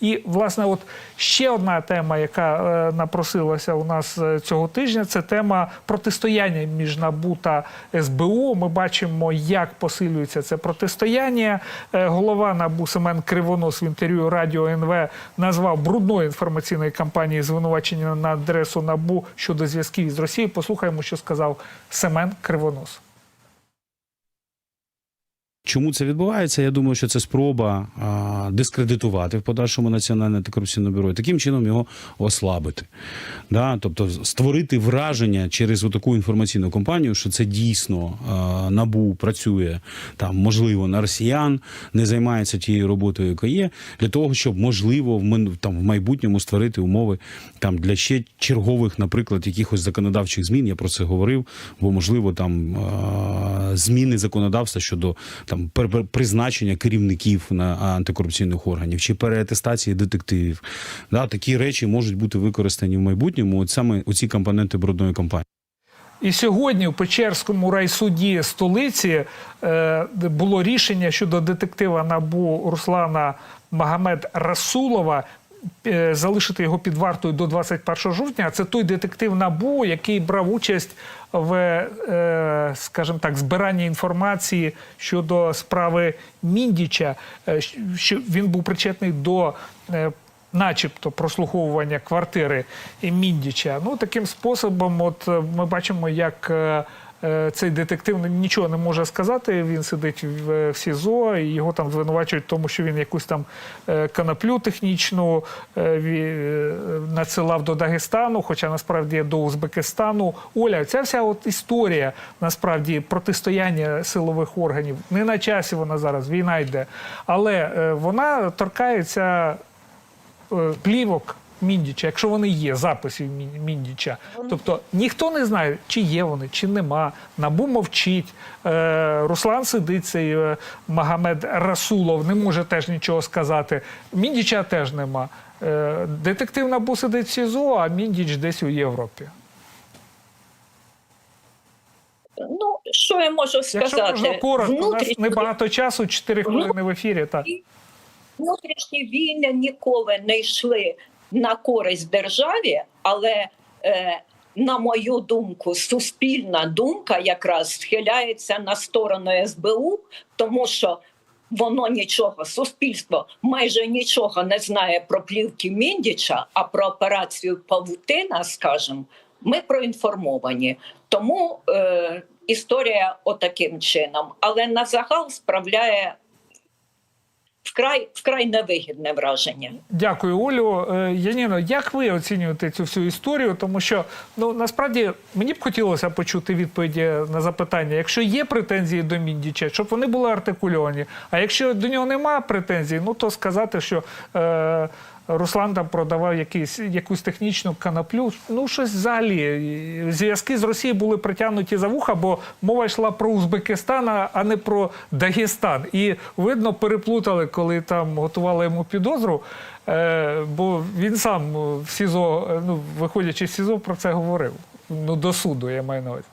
І, власне, от ще одна тема, яка е, напросилася у нас е, цього тижня, це тема протистояння між НАБУ та СБУ. Ми бачимо, як посилюється це протистояння. Е, голова НАБУ Семен Кривонос в інтерв'ю Радіо НВ назвав брудною інформаційної кампанії звинувачення на адресу НАБУ щодо зв'язків із Росією. Послухаємо, що сказав Семен Кривонос. Чому це відбувається? Я думаю, що це спроба а, дискредитувати в подальшому національне антикорупційне бюро і таким чином його ослабити. Да? Тобто створити враження через таку інформаційну кампанію, що це дійсно а, набу працює там, можливо, на росіян, не займається тією роботою, яка є, для того, щоб можливо в там в майбутньому створити умови там для ще чергових, наприклад, якихось законодавчих змін. Я про це говорив, бо можливо там а, зміни законодавства щодо там пер- призначення керівників на антикорупційних органів чи переатестації детективів. Да, такі речі можуть бути використані в майбутньому. От саме оці компоненти брудної кампанії. І сьогодні у Печерському райсуді столиці е, було рішення щодо детектива НАБУ Руслана Магомед Расулова. Е, Залишити його під вартою до 21 жовтня. Це той детектив НАБУ, який брав участь в, е, скажімо так, збиранні інформації щодо справи Міндіча. е, що він був причетний до начебто прослуховування квартири Міндіча. Ну таким способом, от ми бачимо, як цей детектив нічого не може сказати. Він сидить в, в СІЗО, і його там звинувачують в тому, що він якусь там е, канаплю технічну е, е, надсилав до Дагестану, хоча насправді до Узбекистану. Оля, ця вся от історія насправді протистояння силових органів не на часі вона зараз, війна йде, але е, вона торкається е, плівок Міндіча, якщо вони є, записів Міндіча. Тобто ніхто не знає, чи є вони, чи нема. Набу мовчить. Е, Руслан сидить, цей е, Магомед Расулов не може теж нічого сказати. Міндіча теж нема. Е, детектив Набу сидить в СІЗО, а Міндіч десь у Європі. Ну, що я можу Якщо сказати? можна коротко, у нас небагато часу, 4 хвилини в ефірі. Так. внутрішні війни ніколи не йшли на користь державі, але е, на мою думку, суспільна думка якраз схиляється на сторону СБУ, тому що воно нічого, суспільство майже нічого не знає про плівки Міндіча, а про операцію Павутина, скажімо, ми проінформовані. Тому е, історія отаким чином, але на загал справляє вкрай вкрай невигідне враження. Дякую, Олю. Е, Яніно, як ви оцінюєте цю всю історію? Тому що ну насправді мені б хотілося почути відповіді на запитання, якщо є претензії до Міндіча, щоб вони були артикульовані. А якщо до нього немає претензій, ну то сказати, що е, Руслан там продавав якийсь, якусь технічну канаплю. Ну щось взагалі. Зв'язки з Росією були притягнуті за вуха, бо мова йшла про Узбекистан, а не про Дагестан. І видно, переплутали, коли там готували йому підозру. Е, бо він сам в СІЗО, е, ну, виходячи з СІЗО, про це говорив. Ну, до суду, я маю на увазі.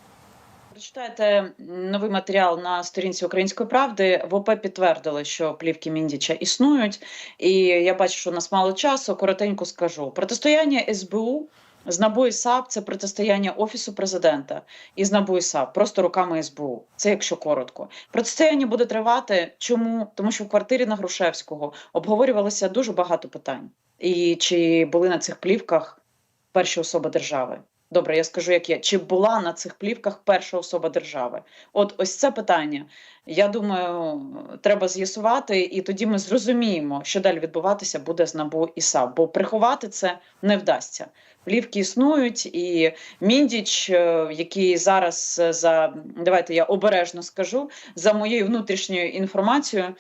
Прочитайте новий матеріал на сторінці Української правди. В ОП підтвердили, що плівки Міндіча існують, і я бачу, що у нас мало часу. Коротенько скажу. Протистояння СБУ з НАБУ і САП це протистояння Офісу президента і з НАБУ і САП, просто руками СБУ. Це якщо коротко. Протистояння буде тривати. Чому? Тому що в квартирі на Грушевського обговорювалося дуже багато питань. І чи були на цих плівках перші особи держави? Добре, я скажу, як є. Чи була на цих плівках перша особа держави? От ось це питання. Я думаю, треба з'ясувати, і тоді ми зрозуміємо, що далі відбуватися буде з НАБУ і САП. Бо приховати це не вдасться. Плівки існують, і Міндіч, е, який зараз е, за давайте я обережно скажу, за моєю внутрішньою інформацією.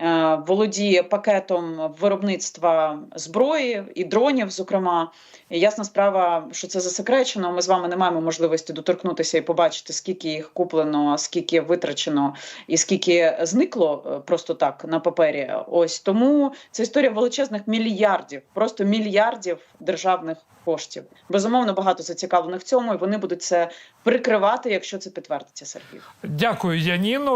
Е, Володіє пакетом виробництва зброї і дронів, зокрема, ясна справа, що це засекречено. Ми з вами не маємо можливості доторкнутися і побачити, скільки їх куплено, скільки витрачено і скільки зникло е, просто так на папері. Ось тому це історія величезних мільярдів, просто мільярдів державних коштів. Безумовно, багато зацікавлених в цьому, і вони будуть це прикривати, якщо це підтвердиться, Сергій. Дякую, Яніно.